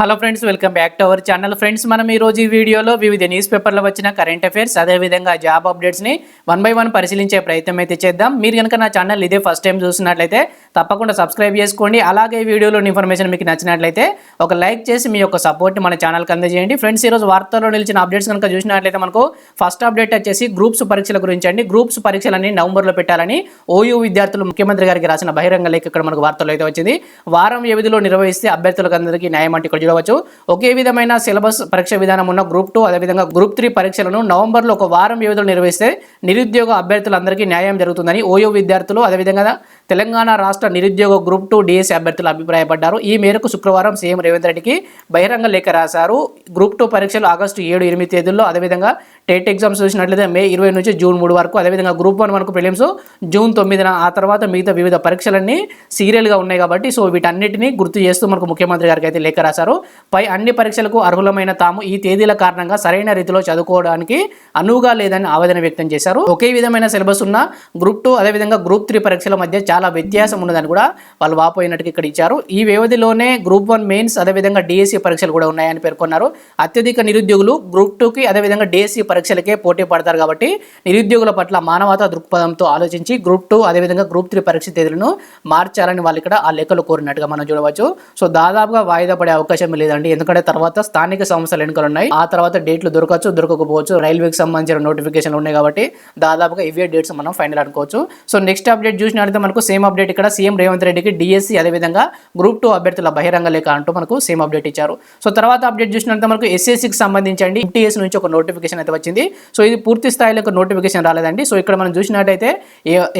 Hello friends welcome back to our channel. Friends మనం ఈ రోజు ఈ వీడియోలో వివిధ న్యూస్ పేపర్లో వచ్చిన కరెంట్ అఫైర్స్ అదేవిధంగా జాబ్ అప్డేట్స్ని వన్ బై వన్ పరిశీలించే ప్రయత్నం అయితే చేద్దాం. మీరు కనుక నా ఛానల్ ఇదే ఫస్ట్ టైం చూసినట్లయితే తప్పకుండా సబ్స్క్రైబ్ చేసుకోండి. అలాగే ఈ వీడియోలోని ఇన్ఫర్మేషన్ మీకు నచ్చినట్లయితే ఒక లైక్ చేసి మీ యొక్క సపోర్ట్ మన ఛానల్కి అందజేయండి. ఫ్రెండ్స్ ఈరోజు వార్తల్లో నిలిచిన అప్డేట్స్ కనుక చూసినట్లయితే మనకు ఫస్ట్ అప్డేట్ వచ్చేసి గ్రూప్స్ పరీక్షల గురించి అండి. గ్రూప్స్ పరీక్షలన్నీ నవంబర్లో పెట్టాలని ఓయూ విద్యార్థులు ముఖ్యమంత్రి గారికి రాసిన బహిరంగ లేఖ ఇక్కడ మనకు వార్తలు అయితే వచ్చింది. వారం వ్యవధిలో నిర్వహిస్తే అభ్యర్థులకు అందరికీ న్యాయం అంటే చూడవచ్చు. ఒకే విధమైన సిలబస్ పరీక్ష విధానం ఉన్న గ్రూప్ టూ అదేవిధంగా గ్రూప్ త్రీ పరీక్షలను నవంబర్లో ఒక వారం వ్యవధిలో నిర్వహిస్తే నిరుద్యోగ అభ్యర్థులందరికీ న్యాయం జరుగుతుందని ఓయూ విద్యార్థులు అదేవిధంగా తెలంగాణ రాష్ట్ర నిరుద్యోగ గ్రూప్ టూ డిఎస్సీ అభ్యర్థులు అభిప్రాయపడ్డారు. ఈ మేరకు శుక్రవారం సీఎం రేవంత్ రెడ్డికి బహిరంగ లేఖ రాశారు. గ్రూప్ టూ పరీక్షలు ఆగస్టు ఏడు ఎనిమిది తేదీల్లో అదేవిధంగా టెట్ ఎగ్జామ్స్ చూసినట్లయితే మే ఇరవై నుంచి జూన్ మూడు వరకు అదేవిధంగా గ్రూప్ వన్ మనకు ప్రిలిమ్స్ జూన్ తొమ్మిదిన ఆ తర్వాత మిగతా వివిధ పరీక్షలన్నీ సీరియల్గా ఉన్నాయి కాబట్టి సో వీటన్నిటిని గుర్తు చేస్తూ మనకు ముఖ్యమంత్రి గారికి అయితే లేఖ రాశారు. పై అన్ని పరీక్షలకు అర్హులమైన తాము ఈ తేదీల కారణంగా సరైన రీతిలో చదువుకోవడానికి అనువుగా లేదని ఆవేదన వ్యక్తం చేశారు. ఒకే విధమైన సిలబస్ ఉన్న గ్రూప్ టూ అదేవిధంగా గ్రూప్ త్రీ పరీక్షల మధ్య చాలా వ్యత్యాసం ఉన్నదని కూడా వాళ్ళు వాపోయినట్టుగా ఇక్కడ ఇచ్చారు. ఈ వ్యవధిలోనే గ్రూప్ వన్ మెయిన్స్ అదేవిధంగా డిఎస్సి పరీక్షలు కూడా ఉన్నాయని పేర్కొన్నారు. అత్యధిక నిరుద్యోగులు గ్రూప్ టూకి అదేవిధంగా డిఎస్సి పరీక్షలకే పోటీ పడతారు కాబట్టి నిరుద్యోగుల పట్ల మానవతా దృక్పథంతో ఆలోచించి గ్రూప్ టూ అదేవిధంగా గ్రూప్ త్రీ పరీక్ష తేదీలను మార్చాలని వాళ్ళు ఇక్కడ ఆ లెక్కలు కోరినట్టుగా మనం చూడవచ్చు. సో దాదాపుగా వాయిదా పడే అవకాశం లేదండి. ఎందుకంటే తర్వాత స్థానిక సంస్థల ఎన్నికలు ఉన్నాయి. ఆ తర్వాత డేట్లు దొరకచ్చు దొరకకపోవచ్చు. రైల్వేకి సంబంధించిన నోటిఫికేషన్లు ఉన్నాయి కాబట్టి దాదాపుగా ఇవే డేట్స్ మనం ఫైనల్ అనుకోవచ్చు. సో నెక్స్ట్ అప్డేట్ చూసినట్లయితే మనకు సేమ్ అప్డేట్ ఇక్కడ సీఎం రేవంత్ రెడ్డికి డిఎస్సి అదేవిధంగా గ్రూప్ టూ అభ్యర్థుల బహిరంగ లేఖ అంటూ మనకు సేమ్ అప్డేట్ ఇచ్చారు. సో తర్వాత అప్డేట్ చూసినట్లయితే మనకు ఎస్ఎస్సికి సంబంధించండి. ఇంటీఎస్ నుంచి ఒక నోటిఫికేషన్ అయితే వచ్చింది. సో ఇది పూర్తి స్థాయిలో నోటిఫికేషన్ రాలేదండి. సో ఇక్కడ మనం చూసినట్టయితే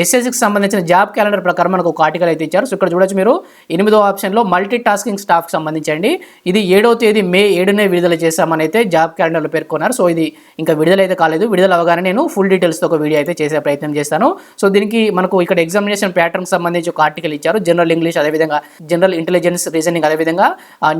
ఎస్ఎస్సికి సంబంధించిన జాబ్ క్యాలెండర్ ప్రకారం మనకు ఒక ఆర్టికల్ అయితే ఇచ్చారు. సో ఇక్కడ చూడొచ్చు మీరు. ఎనిమిదో ఆప్షన్లో మల్టీ టాస్కింగ్ స్టాఫ్కి సంబంధించండి. ఇది ఏడో తేదీ మే ఏడునే విడుదల చేశామని అయితే జాబ్ క్యాలెండర్లో పేర్కొన్నారు. సో ఇది ఇంకా విడుదలైతే కాలేదు. విడుదల అవగానే నేను ఫుల్ డీటెయిల్స్తో ఒక వీడియో అయితే చేసే ప్రయత్నం చేస్తాను. సో దీనికి మనకు ఇక్కడ ఎగ్జామినేషన్ ప్యాటర్న్ సంబంధించి ఒక ఆర్టికల్ ఇచ్చారు. జనరల్ ఇంగ్లీష్ అదేవిధంగా జనరల్ ఇంటెలిజెన్స్ రీజనింగ్ అదేవిధంగా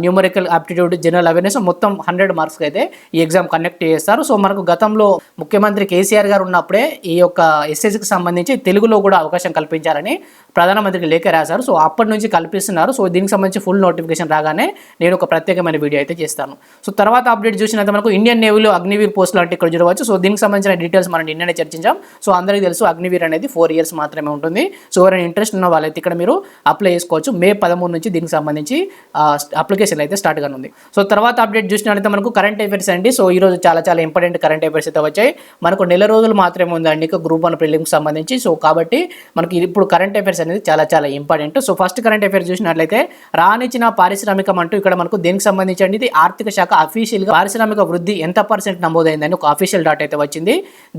న్యూమరికల్ ఆప్టిట్యూడ్ జనరల్ అవేర్నెస్ మొత్తం హండ్రెడ్ మార్క్స్కి అయితే ఈ ఎగ్జామ్ కండక్ట్ చేస్తారు. సో మనకు గతంలో ముఖ్యమంత్రి కేసీఆర్ గారు ఉన్నప్పుడే ఈ యొక్క ఎస్ఎస్సికి సంబంధించి తెలుగులో కూడా అవకాశం కల్పించాలని ప్రధానమంత్రికి లేఖ రాశారు. సో అప్పటి నుంచి కల్పిస్తున్నారు. సో దీనికి సంబంధించి ఫుల్ నోటిఫికేషన్ రాగానే నేను ఒక ప్రత్యేకమైన వీడియో అయితే చేస్తాను. సో తర్వాత అప్డేట్ చూసినంత మనకు ఇండియన్ నేవీలో అగ్నివీర్ పోస్టులు అంటే ఇక్కడ చూడవచ్చు. సో దీనికి సంబంధించిన డీటెయిల్స్ మనం నిన్ననే చర్చించాం. సో అందరికీ తెలుసు అగ్నివీర్ అనేది ఫోర్ ఇయర్స్ మాత్రమే ఉంటుంది. సో ఎవరైనా ఇంట్రెస్ట్ ఉన్న వాళ్ళైతే ఇక్కడ మీరు అప్లై చేసుకోవచ్చు. మే పదమూడు నుంచి దీనికి సంబంధించి అప్లికేషన్ అయితే స్టార్ట్ కానుంది. సో తర్వాత అప్డేట్ చూసినట్లయితే మనకు కరెంట్ అఫైర్స్ అండి. సో ఈ రోజు చాలా చాలా ఇంపార్టెంట్ కరెంట్ అఫైర్స్ అయితే వచ్చాయి. మనకు నెల రోజులు మాత్రమే ఉందండి ఇక గ్రూప్ వన్ ప్రిలిమ్కి సంబంధించి. సో కాబట్టి మనకి ఇప్పుడు కరెంట్ అఫైర్స్ అనేది చాలా చాలా important so first current affairs చూసినట్లయితే రానిచ్చిన పారిశ్రామికం అంటూ ఇక్కడ మనకు దేనికి సంబంధించి అండి? ఇది ఆర్థిక శాఖ అఫీషియల్గా పారిశ్రామిక వృద్ధి ఎంత పర్సెంట్ నమోదైందని ఒక అఫీషియల్ డాట్ అయితే వచ్చింది.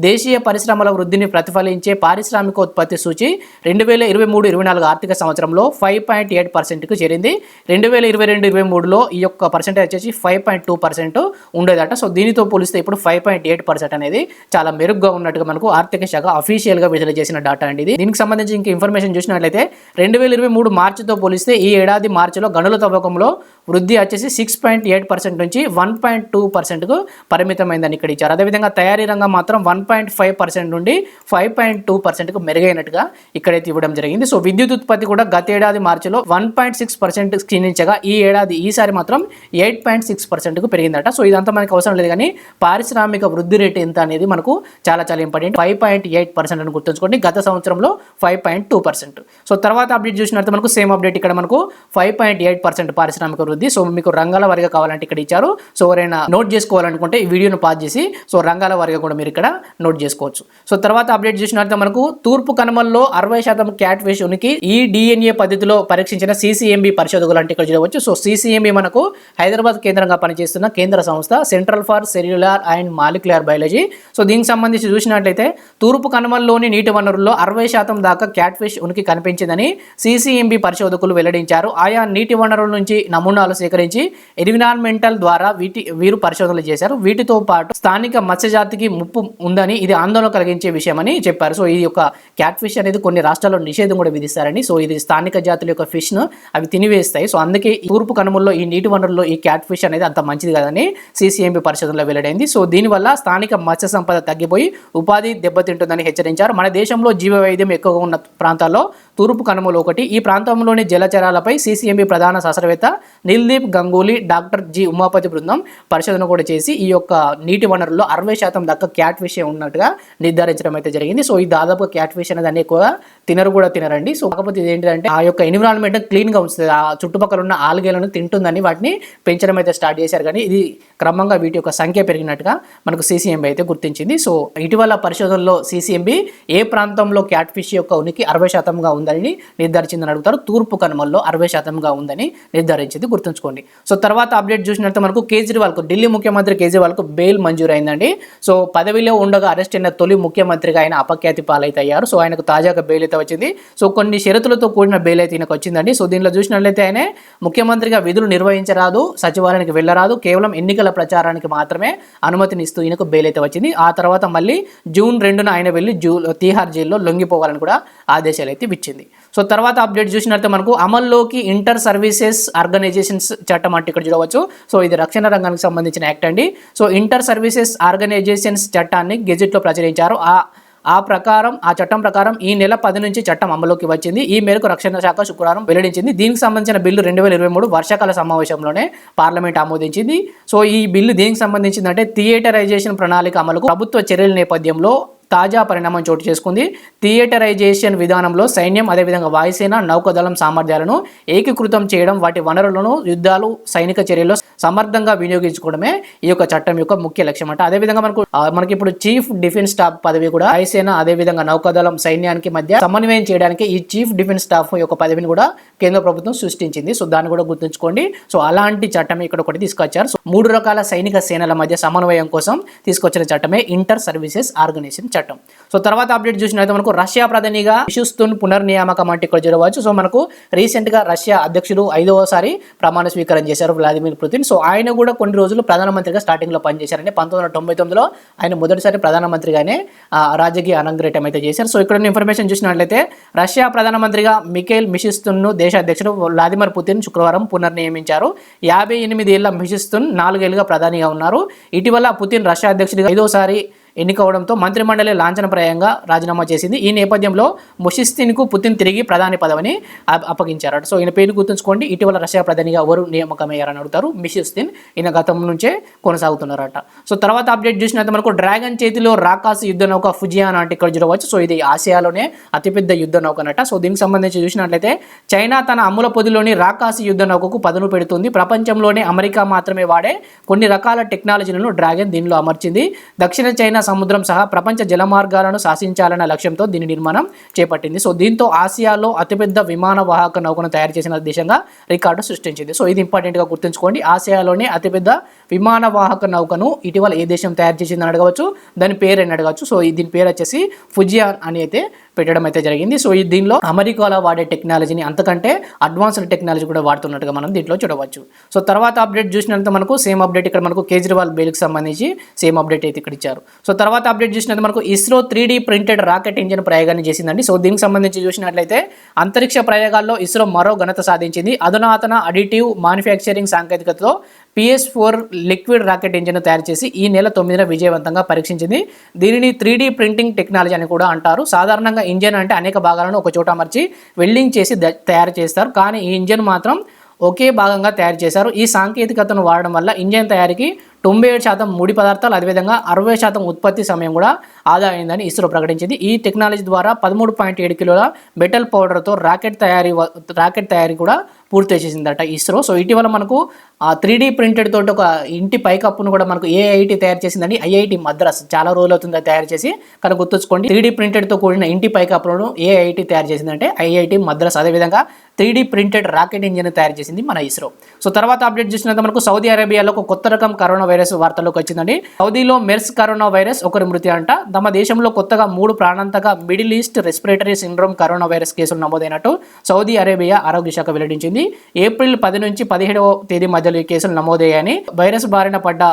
దేశీయ పరిశ్రమల వృద్ధిని ప్రతిఫలించే పారిశ్రామిక ఉత్పత్తి సూచి రెండు వేల ఇరవై మూడు ఇరవై నాలుగు ఆర్థిక సంవత్సరంలో ఫైవ్ పాయింట్ ఎయిట్ పర్సెంట్కి చేరింది. రెండు వేల ఇరవై రెండు ఇరవై మూడులో ఈ యొక్క పర్సెంటేజ్ వచ్చేసి ఫైవ్ పాయింట్ టూ పర్సెంట్ ఉండేదట. సో దీనితో పోలిస్తే ఇప్పుడు ఫైవ్ పాయింట్ ఎయిట్ పర్సెంట్ అనేది చాలా మెరుగ్గా ఉన్నట్టుగా మనకు ఆర్థిక శాఖ అఫీషియల్గా విడుదల చేసిన డాటా అండి ఇది. దీనికి సంబంధించి ఇంకా ఇన్ఫర్మేషన్ చూసినట్లయితే రెండు వేల ఇరవై మూడు మార్చితో పోలిస్తే ఈ ఏడాది మార్చిలో గనుల తవ్వకంలో వృద్ధి వచ్చేసి సిక్స్ పాయింట్ ఎయిట్ పర్సెంట్ నుంచి వన్ పాయింట్ టూ పర్సెంట్కు పరిమితమైందని ఇక్కడ ఇచ్చారు. అదేవిధంగా తయారీ రంగం మాత్రం వన్ పాయింట్ ఫైవ్ పర్సెంట్ నుండి ఫైవ్ పాయింట్ టూ పర్సెంట్కు మెరుగైనట్టుగా ఇక్కడైతే ఇవ్వడం జరిగింది. సో విద్యుత్ ఉత్పత్తి కూడా గత ఏడాది మార్చిలో వన్ పాయింట్ సిక్స్ పర్సెంట్ క్షీణించగా ఈ ఏడాది ఈసారి మాత్రం ఎయిట్ పాయింట్ సిక్స్ పర్సెంట్కు పెరిగిందట. సో ఇదంతా మనకి అవసరం లేదు కానీ పారిశ్రామిక వృద్ధి రేటు ఎంత అనేది మనకు చాలా చాలా important five point eight percent అని గుర్తుంచుకోండి. గత సంవత్సరంలో five point two percent so తర్వాత అప్డేట్ చూసినట్టు మనకు సేమ్ అప్డేట్ ఇక్కడ మనకు ఫైవ్ పాయింట్ ఎయిట్ పర్సెంట్ పారిశ్రామిక ఉంటుంది సో మీకు రంగాల వారిగా కావాలంటే ఇక్కడ ఇచ్చారు. సో ఎవరైనా నోట్ చేసుకోవాలనుకుంటే ఈ వీడియోను పాస్ చేసి సో రంగాల వారిగా కూడా మీరు ఇక్కడ నోట్ చేసుకోవచ్చు. సో తర్వాత అప్డేట్ చూసినట్టు మనకు తూర్పు కనుమల్లో అరవై శాతం క్యాట్ ఫిష్ ఉనికి ఈ డిఎన్ఏ పద్ధతిలో పరీక్షించిన సిసిఎంబి పరిశోధకులు అంటే ఇక్కడ చూడవచ్చు. సో సిసిఎంబి మనకు హైదరాబాద్ కేంద్రంగా పనిచేస్తున్న కేంద్ర సంస్థ Central for Cellular and Molecular Biology so దీనికి సంబంధించి చూసినట్లయితే తూర్పు కనుమల్లోని నీటి వనరుల్లో అరవై శాతం దాకా క్యాట్ ఫిష్ ఉనికి కనిపించిందని సిసిఎంబి పరిశోధకులు వెల్లడించారు. ఆయా నీటి వనరుల నుంచి నమూనా నమూనాలు సేకరించి ఎన్విరాన్మెంటల్ ద్వారా వీటి వీరు పరిశోధనలు చేశారు. వీటితో పాటు స్థానిక మత్స్యజాతికి ముప్పు ఉందని ఇది ఆందోళన కలిగించే విషయమని చెప్పారు. సో ఈ యొక్క క్యాట్ ఫిష్ అనేది కొన్ని రాష్ట్రాల్లో నిషేధం కూడా విధిస్తారని సో ఇది స్థానిక జాతుల యొక్క ఫిష్ను అవి తినివేస్తాయి. సో అందుకే ఈ తూర్పు కనుమల్లో ఈ నీటి వనరుల్లో ఈ క్యాట్ ఫిష్ అనేది అంత మంచిది కాదని సిసిఎంపి పరిశోధనలో వెల్లడైంది. సో దీనివల్ల స్థానిక మత్స్య సంపద తగ్గిపోయి ఉపాధి దెబ్బతింటుందని హెచ్చరించారు. మన దేశంలో జీవ వైద్యం ఎక్కువగా ఉన్న ప్రాంతాల్లో తూర్పు కనుమలు ఒకటి. ఈ ప్రాంతంలోని జలచరాలపై సీసీఎంబీ ప్రధాన శాస్త్రవేత్త నిల్దీప్ గంగూలీ డాక్టర్ జి ఉమాపతి బృందం పరిశోధన కూడా చేసి ఈ యొక్క నీటి వనరుల్లో అరవై శాతం దక్క క్యాట్ ఫిష్ ఉన్నట్టుగా నిర్ధారించడం అయితే జరిగింది. సో ఈ దాదాపు క్యాట్ ఫిష్ అనేది అన్ని ఎక్కువగా తినరు కూడా తినరండి. సో కాకపోతే ఇది ఏంటంటే ఆ యొక్క ఎన్విరాన్మెంట్ క్లీన్గా ఉంచుతుంది. ఆ చుట్టుపక్కల ఉన్న ఆల్గేలను తింటుందని వాటిని పెంచడం అయితే స్టార్ట్ చేశారు. కానీ ఇది క్రమంగా వీటి యొక్క సంఖ్య పెరిగినట్టుగా మనకు సీసీఎంబీ అయితే గుర్తించింది. సో ఇటీవల పరిశోధనలో సీసీఎంబీ ఏ ప్రాంతంలో క్యాట్ ఫిష్ యొక్క ఉనికి అరవై శాతంగా ఉంది ఉందని నిర్ధారించిందని అడుగుతారు. తూర్పు కనుమల్లో అరవై శాతంగా ఉందని నిర్ధారించింది. గుర్తుంచుకోండి. సో తర్వాత అప్డేట్ చూసినట్టు మనకు కేజ్రీవాల్కు ఢిల్లీ ముఖ్యమంత్రి కేజ్రీవాల్కు బెయిల్ మంజూరైందండి. సో పదవిలో ఉండగా అరెస్ట్ అయిన తొలి ముఖ్యమంత్రిగా ఆయన అపఖ్యాతి పాలైతే అయ్యారు సో ఆయనకు తాజాగా బెయిల్ అయితే వచ్చింది. సో కొన్ని షరతులతో కూడిన బెయిల్ అయితే ఈయనకు వచ్చిందండి. సో దీనిలో చూసినట్లయితే ఆయన ముఖ్యమంత్రిగా విధులు నిర్వహించరాదు సచివాలయానికి వెళ్ళరాదు కేవలం ఎన్నికల ప్రచారానికి మాత్రమే అనుమతినిస్తూ ఈయనకు బెయిల్ అయితే వచ్చింది. ఆ తర్వాత మళ్ళీ జూన్ రెండున ఆయన వెళ్ళి జూ తీహార్ జైల్లో లొంగిపోవాలని కూడా ఆదేశాలు అయితే ఇచ్చింది. సో తర్వాత అప్డేట్ చూసినట్లయితే మనకు అమల్లోకి ఇంటర్ సర్వీసెస్ ఆర్గనైజేషన్స్ చట్టం అంటే ఇక్కడ చూడవచ్చు. సో ఇది రక్షణ రంగానికి సంబంధించిన యాక్ట్ అండి. సో ఇంటర్ సర్వీసెస్ ఆర్గనైజేషన్స్ చట్టాన్ని గెజెట్లో ప్రచురించారు. ఆ ఆ ప్రకారం ఆ చట్టం ప్రకారం ఈ నెల పది నుంచి చట్టం అమలులోకి వచ్చింది. ఈ మేరకు రక్షణ శాఖ శుక్రవారం వెల్లడించింది. దీనికి సంబంధించిన బిల్లు రెండు వేల ఇరవై మూడు వర్షాకాల సమావేశంలోనే పార్లమెంట్ ఆమోదించింది. సో ఈ బిల్లు దేనికి సంబంధించిందంటే థియేటరైజేషన్ ప్రణాళిక అమలుకు ప్రభుత్వ చర్యల నేపథ్యంలో తాజా పరిణామం చోటు చేసుకుంది. థియేటరైజేషన్ విధానంలో సైన్యం అదేవిధంగా వాయుసేన నౌకాదళం సామర్థ్యాలను ఏకీకృతం చేయడం వాటి వనరులను యుద్ధాలు సైనిక చర్యల్లో సమర్థంగా వినియోగించుకోవడమే ఈ యొక్క చట్టం యొక్క ముఖ్య లక్ష్యం అంటే. అదేవిధంగా మనకు మనకి ఇప్పుడు చీఫ్ డిఫెన్స్ స్టాఫ్ పదవి కూడా వాయుసేన అదేవిధంగా నౌకాదళం సైన్యానికి మధ్య సమన్వయం చేయడానికి ఈ చీఫ్ డిఫెన్స్ స్టాఫ్ యొక్క పదవిని కూడా కేంద్ర ప్రభుత్వం సృష్టించింది. సో దాన్ని కూడా గుర్తుంచుకోండి. సో అలాంటి చట్టం ఇక్కడ ఒకటి తీసుకొచ్చారు. సో మూడు రకాల సైనిక సేనల మధ్య సమన్వయం కోసం తీసుకొచ్చిన చట్టమే ఇంటర్ సర్వీసెస్ ఆర్గనైజేషన్ చట్టం. సో తర్వాత అప్డేట్ చూసినట్లయితే మనకు రష్యా ప్రధానిగా ఇషుస్తున్ పునర్నియామకం అంటే ఇక్కడ చూడవచ్చు. సో మనకు రీసెంట్గా రష్యా అధ్యక్షుడు ఐదవసారి ప్రమాణ స్వీకారం చేశారు వ్లాదిమిర్ పుతిన్. సో ఆయన కూడా కొన్ని రోజులు ప్రధానమంత్రిగా స్టార్టింగ్లో పనిచేశారంటే పంతొమ్మిది వందల తొంభై తొమ్మిదిలో ఆయన మొదటిసారి ప్రధానమంత్రిగానే రాజకీయ అనంగ్రేటం అయితే చేశారు. సో ఇక్కడ ఇన్ఫర్మేషన్ చూసినట్లయితే రష్యా ప్రధానమంత్రిగా మిఖేల్ మిషిస్తున్ను దేశ అధ్యక్షుడు వ్లాదిమిర్ పుతిన్ శుక్రవారం పునర్నియమించారు. యాభై ఎనిమిది ఏళ్ళ మిషిస్తున్ నాలుగేళ్ళుగా ప్రధానిగా ఉన్నారు. ఇటీవల పుతిన్ రష్యా అధ్యక్షుడిగా ఐదోసారి ఎన్నికవడంతో మంత్రిమండలి లాంఛనప్రాయంగా రాజీనామా చేసింది. ఈ నేపథ్యంలో ముషిస్తిన్కు పుతిన్ తిరిగి ప్రధాని పదవిని అప్పగించారట. సో ఈయన పేరు గుర్తుంచుకోండి. ఇటీవల రష్యా ప్రధానిగా ఎవరు నియామకమయ్యారని అడుగుతారు. మిషిస్తిన్ ఈయన గతం నుంచే కొనసాగుతున్నారట. సో తర్వాత అప్డేట్ చూసినట్టు మనకు డ్రాగన్ చేతిలో రాకాస్ యుద్ధ నౌక ఫుజియాన్ అంటే ఇక్కడ చూడవచ్చు. సో ఇది ఆసియాలోనే అతిపెద్ద యుద్ధ నౌకనట. సో దీనికి సంబంధించి చూసినట్లయితే చైనా తన అమ్ముల పొదిలోని రాకాసి యుద్ధ నౌకకు పదును పెడుతుంది. ప్రపంచంలోనే అమెరికా మాత్రమే వాడే కొన్ని రకాల టెక్నాలజీలను డ్రాగన్ దీనిలో అమర్చింది. దక్షిణ చైనా సముద్రం సహా ప్రపంచ జలమార్గాలను శాసించాలన్న లక్ష్యంతో దీని నిర్మాణం చేపట్టింది. సో దీంతో ఆసియాలో అతిపెద్ద విమాన వాహక నౌకను తయారు చేసిన దేశంగా రికార్డు సృష్టించింది. సో ఇది ఇంపార్టెంట్గా గుర్తుంచుకోండి. ఆసియాలోనే అతిపెద్ద విమాన వాహక నౌకను ఇటీవల ఏ దేశం తయారు చేసిందని అడగవచ్చు దాని పేరు అని అడగవచ్చు. సో దీని పేరు వచ్చేసి ఫుజియాన్ అని అయితే పెట్టడం అయితే జరిగింది. సో ఈ దీనిలో అమెరికాలో వాడే టెక్నాలజీని అంతకంటే అడ్వాన్స్డ్ టెక్నాలజీ కూడా వాడుతున్నట్టుగా మనం దీంట్లో చూడవచ్చు. సో తర్వాత అప్డేట్ చూసినంత మనకు సేమ్ అప్డేట్ ఇక్కడ మనకు కేజ్రీవాల్ బెయిల్కి సంబంధించి సేమ్ అప్డేట్ అయితే ఇక్కడ ఇచ్చారు. సో తర్వాత అప్డేట్ చూసినంత మనకు ISRO three printed rocket engine ప్రయోగాన్ని చేసిందండి. సో దీనికి సంబంధించి చూసినట్లయితే అంతరిక్ష ప్రయోగాల్లో ఇస్రో మరో ఘనత సాధించింది. అధునాతన అడిటివ్ మ్యానుఫ్యాక్చరింగ్ సాంకేతికతతో PS four liquid rocket engine తయారు చేసి ఈ నెల తొమ్మిదిన విజయవంతంగా పరీక్షించింది. దీనిని త్రీ ప్రింటింగ్ టెక్నాలజీ అని కూడా అంటారు. సాధారణంగా ఇంజిన్ అంటే అనేక భాగాలను ఒక చోట అమర్చి వెల్డింగ్ చేసి తయారు చేస్తారు. కానీ ఈ ఇంజిన్ మాత్రం ఒకే భాగంగా తయారు చేశారు. ఈ సాంకేతికతను వాడడం వల్ల ఇంజిన్ తయారీకి తొంభై ఏడు శాతం ముడి పదార్థాలు అదేవిధంగా అరవై శాతం ఉత్పత్తి సమయం కూడా ఆదా అయిందని ఇస్రో ప్రకటించింది. ఈ టెక్నాలజీ ద్వారా పదమూడు పాయింట్ ఏడు కిలోల మెటల్ పౌడర్తో రాకెట్ తయారీ రాకెట్ తయారీ కూడా పూర్తి చేసిందట ఇస్రో. సో ఇటీవల మనకు ఆ త్రీ డీ ప్రింటెడ్ తోటి ఒక ఇంటి పైకప్పును కూడా మనకు ఏఐటి తయారు చేసిందండి ఐఐటి మద్రాస్ చాలా రోజులు అవుతుంది తయారు చేసి. కనుక గుర్తుంచుకోండి త్రీ డీ ప్రింటెడ్తో కూడిన ఇంటి పైకప్పులను ఏఐటి తయారు చేసిందంటే ఐఐటి మద్రాస్. అదేవిధంగా three D printed rocket engine తయారు చేసింది మన ఇస్రో. సో తర్వాత అప్డేట్ చూసినంత మనకు సౌదీ అరేబియాలో ఒక కొత్త రకం కరోనా వైరస్ వార్తల్లోకి వచ్చిందండి. సౌదీలో మెర్స్ కరోనా వైరస్ ఒకరి మృతి అంట. తమ దేశంలో కొత్తగా మూడు ప్రాణాంతక Middle East respiratory syndrome corona virus కేసులు నమోదైనట్టు సౌదీ అరేబియా ఆరోగ్య శాఖ వెల్లడించింది. ఏప్రిల్ పది నుంచి పదిహేడవ తేదీ మధ్యలో ఈ కేసులు నమోదయ్యాయని వైరస్ బారిన పడ్డ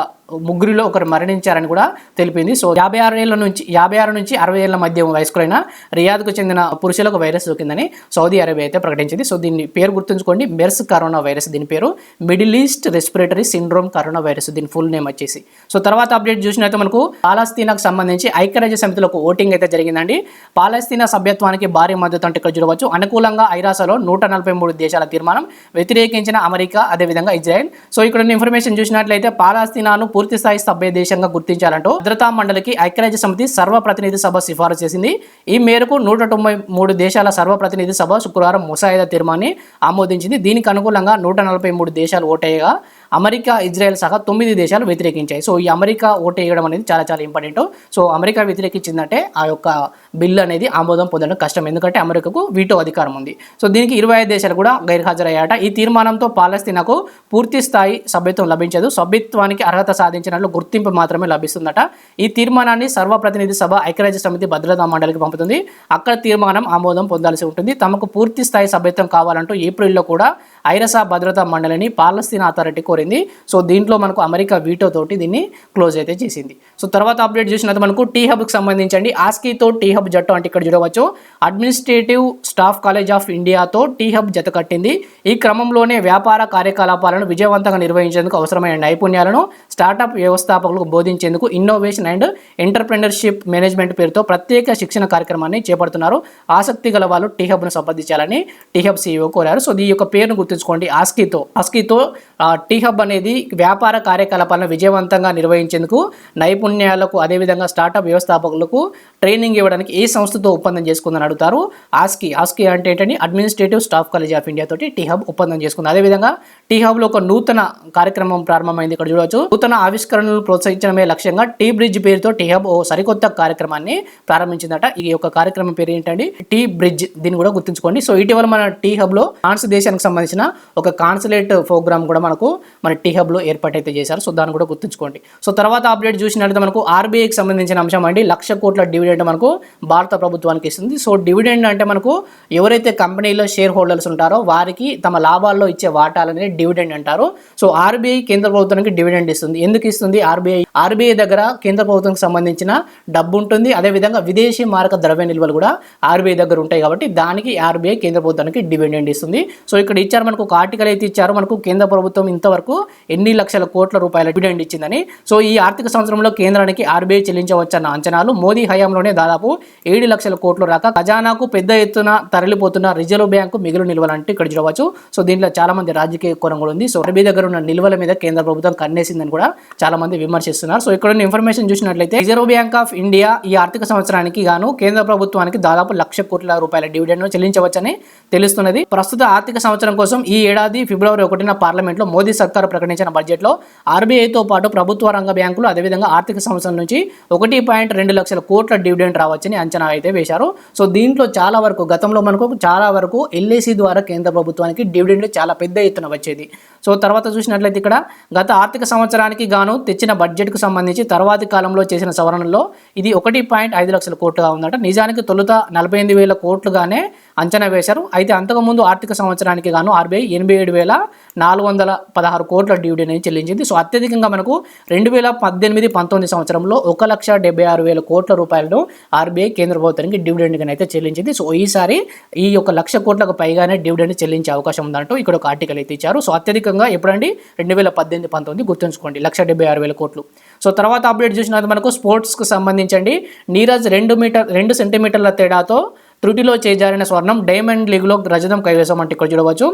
ముగ్గురిలో ఒకరు మరణించారని కూడా తెలిపింది. సో యాభై ఆరు ఏళ్ళ నుంచి యాభై ఆరు నుంచి అరవై ఏళ్ళ మధ్య వయస్కులైన రియాద్కు చెందిన పురుషులకు వైరస్ సోకిందని సౌదీ అరేబియా అయితే ప్రకటించింది. సో దీన్ని పేరు గుర్తుంచుకోండి. మెర్స్ కరోనా వైరస్ దీని పేరు. Middle East respiratory syndrome corona virus దీని ఫుల్ నేమ్ వచ్చేసి. సో తర్వాత అప్డేట్ చూసినట్టు మనకు పాలస్తీనాకు సంబంధించి ఐక్యరాజ్య సమితిలో ఓటింగ్ అయితే జరిగిందండి. పాలస్తీనా సభ్యత్వానికి భారీ మద్దతు అంటే ఇక్కడ చూడవచ్చు. అనుకూలంగా ఐరాసలో నూట నలభై మూడు దేశాల తీర్మానం వ్యతిరేకించిన అమెరికా అదేవిధంగా ఇజ్రాయెల్. సో ఇక్కడ ఉన్న ఇన్ఫర్మేషన్ చూసినట్లయితే పాలస్తీనాను పూర్తి స్థాయి సభ్య దేశంగా గుర్తించాలంటూ భద్రతా మండలికి ఐక్యరాజ్య సమితి సర్వప్రతినిధి సభ సిఫారసు చేసింది. ఈ మేరకు నూట తొంభై మూడు దేశాల సర్వప్రతినిధి సభ శుక్రవారం ముసాయిదా తీర్మాన్ని ఆమోదించింది. దీనికి అనుకూలంగా నూట నలభై మూడు దేశాలు ఓటేయగా అమెరికా ఇజ్రాయెల్ సహా తొమ్మిది దేశాలు వ్యతిరేకించాయి. సో ఈ అమెరికా ఓటేయడం అనేది చాలా చాలా ఇంపార్టెంట్ సో అమెరికా వ్యతిరేకించిందంటే ఆ యొక్క బిల్ అనేది ఆమోదం పొందడం కష్టం. ఎందుకంటే అమెరికాకు వీటో అధికారం ఉంది. సో దీనికి ఇరవై ఐదు దేశాలు కూడా గైర్హాజరయ్యాట ఈ తీర్మానంతో పాలస్తీనాకు పూర్తి స్థాయి సభ్యత్వం లభించదు. సభ్యత్వానికి అర్హత సాధించినట్లు గుర్తింపు మాత్రమే లభిస్తుందట. ఈ తీర్మానాన్ని సర్వప్రతినిధి సభ ఐక్యరాజ్య సమితి భద్రతా మండలికి పంపుతుంది. అక్కడ తీర్మానం ఆమోదం పొందాల్సి ఉంటుంది. తమకు పూర్తి స్థాయి సభ్యత్వం కావాలంటూ ఏప్రిల్లో కూడా ఐరసా భద్రతా మండలిని పాలస్తీనా అథారిటీ కోరింది. సో దీంట్లో మనకు అమెరికా వీటో తోటి దీన్ని క్లోజ్ అయితే చేసింది. సో తర్వాత అప్డేట్ చూసినట్టు మనకు టీ హబ్కి సంబంధించండి. ఆస్కీతో టీ హబ్ జట్టు అంటే ఇక్కడ చూడవచ్చు. అడ్మినిస్ట్రేటివ్ స్టాఫ్ కాలేజ్ ఆఫ్ ఇండియాతో టీ హబ్ జత కట్టింది. ఈ క్రమంలోనే వ్యాపార కార్యకలాపాలను విజయవంతంగా నిర్వహించేందుకు అవసరమైన నైపుణ్యాలను స్టార్టప్ వ్యవస్థాపకులకు బోధించేందుకు ఇన్నోవేషన్ అండ్ ఎంటర్ప్రెనర్షిప్ మేనేజ్మెంట్ పేరుతో ప్రత్యేక శిక్షణ కార్యక్రమాన్ని చేపడుతున్నారు. ఆసక్తి గల వాళ్ళు టీ హబ్ను సంప్రదించాలని టీ హబ్ సీఈఓ కోరారు. సో ఈ యొక్క పేరును గుర్తుంచుకోండి ఆస్కీతో. ఆస్కీతో టీ హబ్ అనేది వ్యాపార కార్యకలాపాలను విజయవంతంగా నిర్వహించేందుకు నైపుణ్యాలకు అదేవిధంగా స్టార్టప్ వ్యవస్థాపకులకు ట్రైనింగ్ ఇవ్వడానికి ఏ సంస్థతో ఒప్పందం చేసుకుందని అడుగుతారు? ఆస్కి ఆస్కి అంటే ఏంటంటే administrative staff college of India తోటి టీ హబ్ ఒప్పందం చేసుకుంది. అదేవిధంగా టీ హబ్లో ఒక నూతన కార్యక్రమం ప్రారంభమైంది ఇక్కడ చూడవచ్చు నూతన ఆవిష్కరణలు ప్రోత్సహించడమే లక్ష్యంగా టీ బ్రిడ్జ్ పేరుతో టీ హబ్ ఓ సరికొత్త కార్యక్రమాన్ని ప్రారంభించిందట. ఈ యొక్క కార్యక్రమం పేరు ఏంటండి? టీ బ్రిడ్జ్ దీన్ని కూడా గుర్తుంచుకోండి. సో ఇటీవల మన టీ హబ్లో ఫ్రాన్స్ దేశానికి సంబంధించిన ఒక కాన్సులేట్ ప్రోగ్రామ్ కూడా మనకు మన టీ హబ్లో ఏర్పాటు అయితే చేశారు. సో దాన్ని కూడా గుర్తుంచుకోండి. సో తర్వాత అప్డేట్ చూసినట్లయితే మనకు ఆర్బీఐకి సంబంధించిన అంశం అండి. లక్ష కోట్ల డివిడెండ్ మనకు భారత ప్రభుత్వానికి ఇస్తుంది. సో డివిడెండ్ అంటే మనకు ఎవరైతే కంపెనీలో షేర్ హోల్డర్స్ ఉంటారో వారికి తమ లాభాల్లో ఇచ్చే వాటాలని డివిడెండ్ అంటారు. సో ఆర్బీఐ కేంద్ర ప్రభుత్వానికి డివిడెండ్ ఇస్తుంది. ఎందుకు ఇస్తుంది? ఆర్బీఐ ఆర్బీఐ దగ్గర కేంద్ర ప్రభుత్వానికి సంబంధించిన డబ్బు ఉంటుంది. అదేవిధంగా విదేశీ మారక ద్రవ్య నిల్వలు కూడా ఆర్బీఐ దగ్గర ఉంటాయి కాబట్టి దానికి ఆర్బీఐ కేంద్ర ప్రభుత్వానికి డివిడెండ్ ఇస్తుంది. సో ఇక్కడ ఇచ్చారు మనకు ఒక ఆర్టికల్ అయితే ఇచ్చారు. మనకు కేంద్ర ప్రభుత్వం ఇంతవరకు ఎన్ని లక్షల కోట్ల రూపాయల డివిడెండ్ ఇచ్చిందని. సో ఈ ఆర్థిక సంవత్సరంలో కేంద్రానికి ఆర్బీఐ చెల్లించవచ్చన్న అంచనాలు మోదీ హయాంలో సంవత్సరంలోనే దాదాపు ఏడు లక్షల కోట్లు రాక ఖజానాకు పెద్ద ఎత్తున తరలిపోతున్న రిజర్వ్ బ్యాంకు మిగులు నిల్వలు అంటే ఇక్కడ చూడవచ్చు. సో దీంట్లో చాలా మంది రాజకీయ కోణం కూడా ఉంది. సో ఆర్బీఐ దగ్గర ఉన్న నిల్వల మీద కేంద్ర ప్రభుత్వం కన్నేసిందని కూడా చాలా మంది విమర్శిస్తున్నారు. సో ఇక్కడ ఉన్న ఇన్ఫర్మేషన్ చూసినట్లయితే రిజర్వ్ బ్యాంక్ ఆఫ్ ఇండియా ఈ ఆర్థిక సంవత్సరానికి గాను కేంద్ర ప్రభుత్వానికి దాదాపు లక్ష కోట్ల రూపాయల డివిడెండ్ చెల్లించవచ్చని తెలుస్తున్నది. ప్రస్తుత ఆర్థిక సంవత్సరం కోసం ఈ ఏడాది ఫిబ్రవరి ఒకటిన పార్లమెంట్లో మోదీ సర్కారు ప్రకటించిన బడ్జెట్లో ఆర్బీఐతో పాటు ప్రభుత్వ రంగ బ్యాంకులు అదేవిధంగా ఆర్థిక సంవత్సరం నుంచి ఒకటి పాయింట్ రెండు లక్షల కోట్ల డివిడెండ్ రావచ్చని అంచనా అయితే వేశారు. సో దీంట్లో చాలా వరకు గతంలో మనకు చాలా వరకు ఎల్ఐసి ద్వారా కేంద్ర ప్రభుత్వానికి డివిడెండ్ చాలా పెద్ద ఎత్తున వచ్చేది. సో తర్వాత చూసినట్లయితే ఇక్కడ గత ఆర్థిక సంవత్సరానికి గాను తెచ్చిన బడ్జెట్కు సంబంధించి తర్వాతి కాలంలో చేసిన సవరణలో ఇది ఒకటి పాయింట్ ఐదు లక్షల కోట్లుగా ఉందట. నిజానికి తొలుత నలభై ఎనిమిది వేల కోట్లుగానే అంచనా వేశారు. అయితే అంతకుముందు ఆర్థిక సంవత్సరానికి గాను ఆర్బీఐ ఎనభై ఏడు వేల నాలుగు వందల పదహారు కోట్ల డివిడెండ్ అనేది చెల్లించింది. సో అత్యధికంగా మనకు రెండు వేల పద్దెనిమిది పంతొమ్మిది సంవత్సరంలో ఒక లక్ష డెబ్బై ఆరు వేల కోట్ల రూపాయలను ఆర్బీఐ కేంద్ర ప్రభుత్వానికి డివిడెండ్గా అయితే చెల్లించింది. సో ఈసారి ఈ యొక్క లక్ష కోట్లకు పైగానే డివిడెండ్ చెల్లించే అవకాశం ఉందంటూ ఇక్కడ ఒక ఆర్టికల్ అయితే ఇచ్చారు. సో అత్యధికంగా ఎప్పుడండి? రెండు వేల పద్దెనిమిది పంతొమ్మిది గుర్తుంచుకోండి. లక్ష డెబ్బై ఆరు వేల కోట్లు. సో తర్వాత అప్డేట్ చూసిన మనకు స్పోర్ట్స్కి సంబంధించండి. నీరజ్ రెండు మీటర్ రెండు సెంటీమీటర్ల తేడాతో త్రుటిలో చేజారిన స్వర్ణం డైమండ్ లీగ్లో రజతం కైవేశం అంటే ఇక్కడ చూడవచ్చు.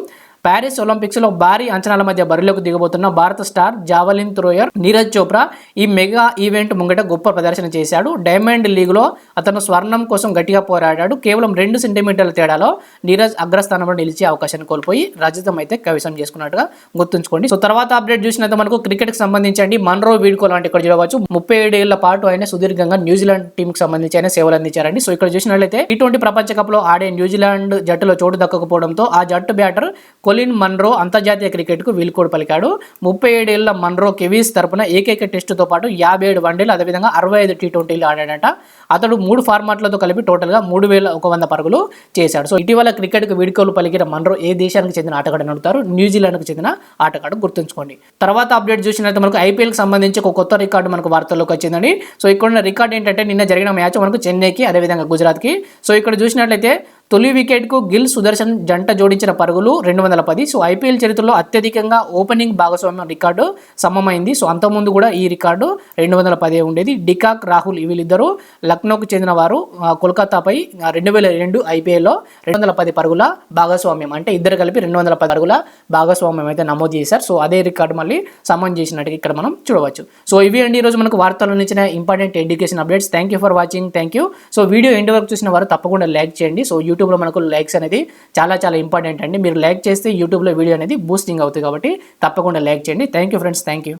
ప్యారిస్ ఒలింపిక్స్లో భారీ అంచనాల మధ్య బరిలోకి దిగబోతున్న భారత star javelin thrower Neeraj Chopra ఈ మెగా ఈవెంట్ ముంగట గొప్ప ప్రదర్శన చేశాడు. డైమండ్ లీగ్లో అతను స్వర్ణం కోసం గట్టిగా పోరాడాడు. కేవలం రెండు సెంటీమీటర్ల తేడాలో నీరజ్ అగ్రస్థానంలో నిలిచే అవకాశాన్ని కోల్పోయి రజతం అయితే కవిసం చేసుకున్నట్టుగా గుర్తుంచుకోండి. సో తర్వాత అప్డేట్ చూసినట్టు మనకు క్రికెట్కి సంబంధించండి మన్రో వీడ్కో లాంటి ఇక్కడ చూడవచ్చు. ముప్పై ఏడు పాటు ఆయన సుదీర్ఘంగా న్యూజిలాండ్ టీంకి సంబంధించి ఆయన సేవలు అందించారండి. సో ఇక్కడ చూసినట్లయితే టీ ట్వంటీ ప్రపంచ కప్లో ఆడే న్యూజిలాండ్ జట్టులో చోటు దక్కకపోవడంతో ఆ జట్టు బ్యాటర్ కొలిన్ మన్రో అంతర్జాతీయ క్రికెట్కు వీల్కోడ్ పలికాడు. ముప్పై ఏడేళ్ళ మన్రో కెవీస్ తరపున ఏకైక టెస్టుతో పాటు యాభై ఏడు వన్డేలు అదేవిధంగా అరవై ఐదు టీ ట్వంటీలు ఆడాడట. అతడు మూడు ఫార్మాట్లతో కలిపి టోటల్గా మూడు వేల ఒక వంద పరుగులు చేశాడు. సో ఇటీవల క్రికెట్కు వీడుకోలు పలికిన మన్రో ఏ దేశానికి చెందిన ఆటగాడని అడుగుతారు? న్యూజిలాండ్కి చెందిన ఆటగాడు గుర్తుంచుకోండి. తర్వాత అప్డేట్ చూసినట్టు మనకు ఐపీఎల్కి సంబంధించి ఒక కొత్త రికార్డు మనకు వార్తల్లోకి వచ్చిందండి. సో ఇక్కడ ఉన్న రికార్డ్ ఏంటంటే నిన్న జరిగిన మ్యాచ్ మనకు చెన్నైకి అదేవిధంగా గుజరాత్కి. సో ఇక్కడ చూసినట్లయితే తొలి వికెట్కు గిల్ సుదర్శన్ జంట జోడించిన పరుగులు రెండు వందల పది. సో ఐపీఎల్ చరిత్రలో అత్యధికంగా ఓపెనింగ్ భాగస్వామ్యం రికార్డు సమమైంది. సో అంతకుముందు కూడా ఈ రికార్డు రెండు వందల పదే ఉండేది. డికాక్ రాహుల్ వీళ్ళిద్దరూ లక్నోకు చెందిన వారు కోల్కతాపై రెండు వేల రెండు ఐపీఎల్లో రెండు వందల పది పరుగుల భాగస్వామ్యం. అంటే ఇద్దరు కలిపి రెండు వందల పది పరుగుల భాగస్వామ్యం అయితే నమోదు చేశారు. సో అదే రికార్డు మళ్ళీ సమం చేసినట్టుగా ఇక్కడ మనం చూడవచ్చు. సో ఇవి అండి ఈరోజు మనకు వార్తల్లో ఇచ్చిన important education updates. Thank you for watching. Thank you. So video end వరకు చూసిన వారు తప్పకుండా లైక్ చేయండి. సో యూ యూట్యూబ్లో మనకు లైక్స్ అనేది చాలా చాలా ఇంపార్టెంట్ అండి. మీరు లైక్ చేస్తే యూట్యూబ్లో వీడియో అనేది బూస్టింగ్ అవుతుంది కాబట్టి తప్పకుండా లైక్ చేయండి. Thank you friends thank you